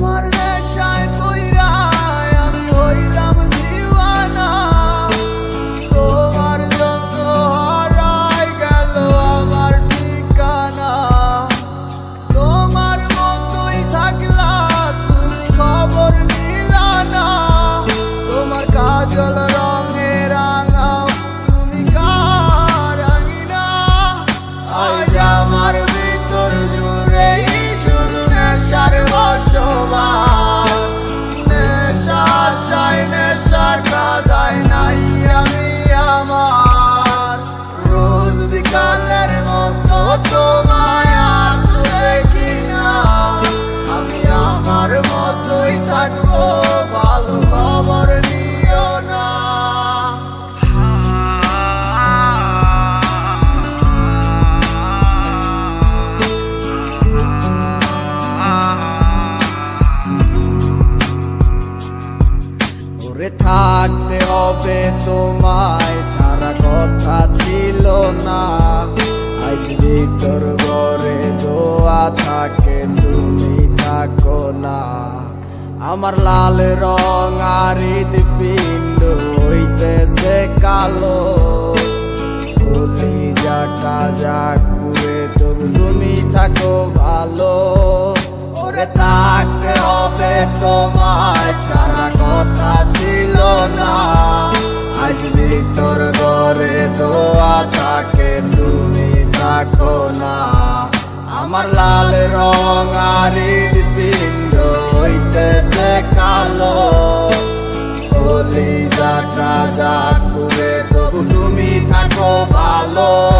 want it. গো ভালো খবর নিও না। থাকতে হবে তোমায় ছাড়া কথা ছিল না। আজ আমার লাল রং আর পিণ্ড হইতেছে কালো। যাটা যাক পুরে তবু তুমি থাকো ভালো। ওরে থাকতে হবে তোমায় সারা কথা ছিল না। আজ তোর ঘরে দোয়া থাকে তুমি থাকো না। আমার লাল রং আর আলো কলিজাটা যাক তবু তুমি থাকো ভালো।